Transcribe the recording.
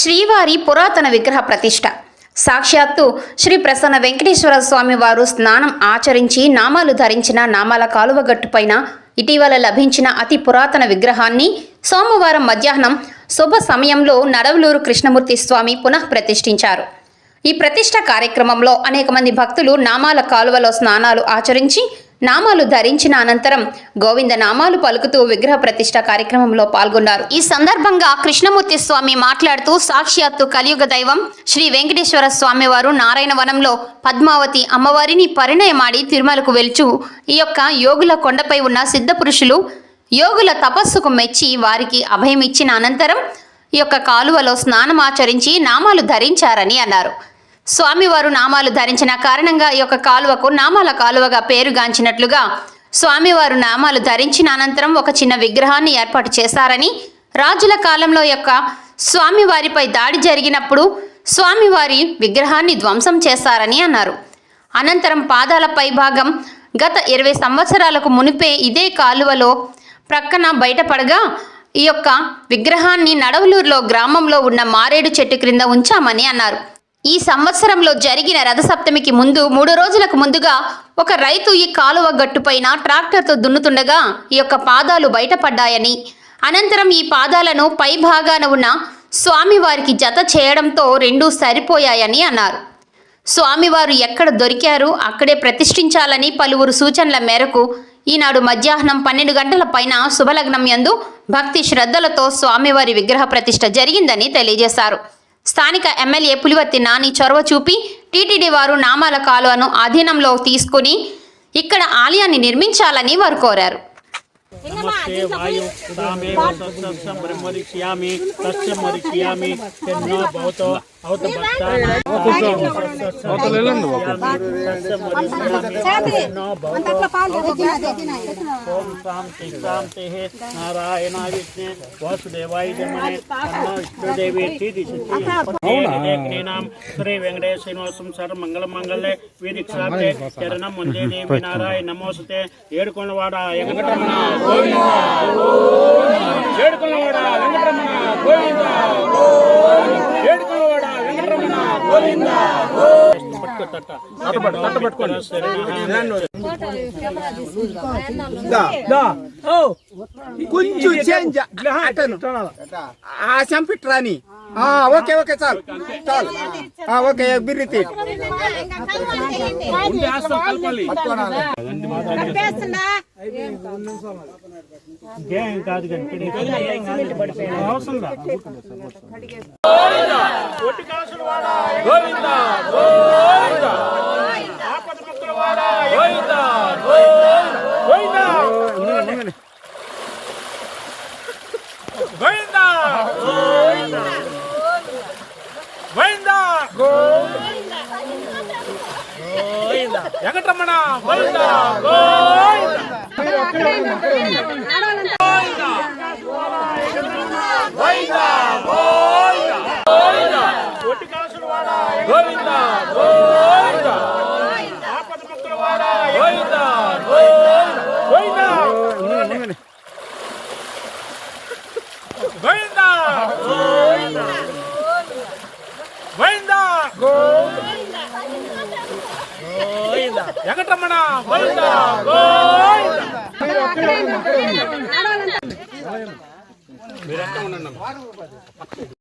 శ్రీవారి పురాతన విగ్రహ ప్రతిష్ట. సాక్షాత్తు శ్రీ ప్రసన్న వెంకటేశ్వర స్వామి వారు స్నానం ఆచరించి నామాలు ధరించిన నామాల కాలువ గట్టుపైన ఇటీవల లభించిన అతి పురాతన విగ్రహాన్ని సోమవారం మధ్యాహ్నం శుభ సమయంలో నడవలూరు కృష్ణమూర్తి స్వామి పునః ప్రతిష్ఠించారు. ఈ ప్రతిష్ట కార్యక్రమంలో అనేక మంది భక్తులు నామాల కాలువలో స్నానాలు ఆచరించి నామాలు ధరించిన అనంతరం గోవింద నామాలు పలుకుతూ విగ్రహ ప్రతిష్ట కార్యక్రమంలో పాల్గొన్నారు. ఈ సందర్భంగా కృష్ణమూర్తి స్వామి మాట్లాడుతూ సాక్షాత్తు కలియుగ దైవం శ్రీ వెంకటేశ్వర స్వామి వారు నారాయణ వనంలో పద్మావతి అమ్మవారిని పరిణయమాడి తిరుమలకు వెలుచు ఈ యొక్క యోగుల కొండపై ఉన్న సిద్ధ పురుషులు యోగుల తపస్సుకు మెచ్చి వారికి అభయం ఇచ్చిన అనంతరం ఈ యొక్క కాలువలో స్నానమాచరించి నామాలు ధరించారని అన్నారు. స్వామివారు నామాలు ధరించిన కారణంగా ఈ యొక్క కాలువకు నామాల కాలువగా పేరుగాంచినట్లుగా స్వామివారు నామాలు ధరించిన అనంతరం ఒక చిన్న విగ్రహాన్ని ఏర్పాటు చేశారని రాజుల కాలంలో యొక్క స్వామివారిపై దాడి జరిగినప్పుడు స్వామివారి విగ్రహాన్ని ధ్వంసం చేశారని అన్నారు. అనంతరం పాదాల పైభాగం గత ఇరవై సంవత్సరాలకు మునిపే ఇదే కాలువలో ప్రక్కన బయటపడగా ఈ యొక్క విగ్రహాన్ని నడవలూరులో గ్రామంలో ఉన్న మారేడు చెట్టు క్రింద ఉంచామని అన్నారు. ఈ సంవత్సరంలో జరిగిన రథసప్తమికి ముందు మూడు రోజులకు ముందుగా ఒక రైతు ఈ కాలువ గట్టుపైన ట్రాక్టర్తో దున్నుతుండగా ఈ యొక్క పాదాలు బయటపడ్డాయని అనంతరం ఈ పాదాలను పై భాగాన ఉన్న స్వామివారికి జత చేయడంతో రెండూ సరిపోయాయని అన్నారు. స్వామివారు ఎక్కడ దొరికారు అక్కడే ప్రతిష్ఠించాలని పలువురు సూచనల మేరకు ఈనాడు మధ్యాహ్నం పన్నెండు గంటల పైన శుభలగ్నం యందు భక్తి శ్రద్ధలతో స్వామివారి విగ్రహ ప్రతిష్ఠ జరిగిందని తెలియజేశారు. స్థానిక ఎమ్మెల్యే పులివర్తి నాని చొరవ చూపి టీటీడీ వారు నామాల కాలువను ఆధీనంలో తీసుకుని ఇక్కడ ఆలయాన్ని నిర్మించాలని వారు కోరారు नमस्ते वायु तामेव सत्सत्सं ब्रह्मरिष्यामि तस्य मरिष्यामि तन्नो भवतो औत ఓం శాంతి శాంతి నారాయణాయ విష్ణే వాసుదేవాయ జమనే తీది శక్తినాం శ్రీ వెంకటేశ శ్రీనివాసం సర్ మంగళ మంగళే వీరిక్షాప్తే చరణం ముందే దేవి నారాయణ నమోస్తే ఏడుకొండవాడ వెంకటరమణ ఏడుకొండవాడ వెంకటరమణ గోవింద ఏడుకొండవాడ వెంకటరమణ గోవింద కొంచెం చేంజ్. ఆ చంపిట్ రాని. ఓకే ఓకే చాలు. చాలు. ఓకే బిర్రి కాదు అవసరం లా. ఒట్టి కాసులు వాడా గోవింద గోవింద ఆపద ముక్కుల వాడా గోవింద గోవింద గోవింద గోవింద గోవింద గోవింద వెంకటరమణ గోవింద గోవింద గోవింద గోవింద గోవింద ఒట్టి కాసులు వాడా గోవింద గోవింద ఆపద ముక్కుల వాడా గోవింద గోవింద గోవింద గోవింద గోవింద గోవింద వెంకటరమణ మీరంతా ఉండండి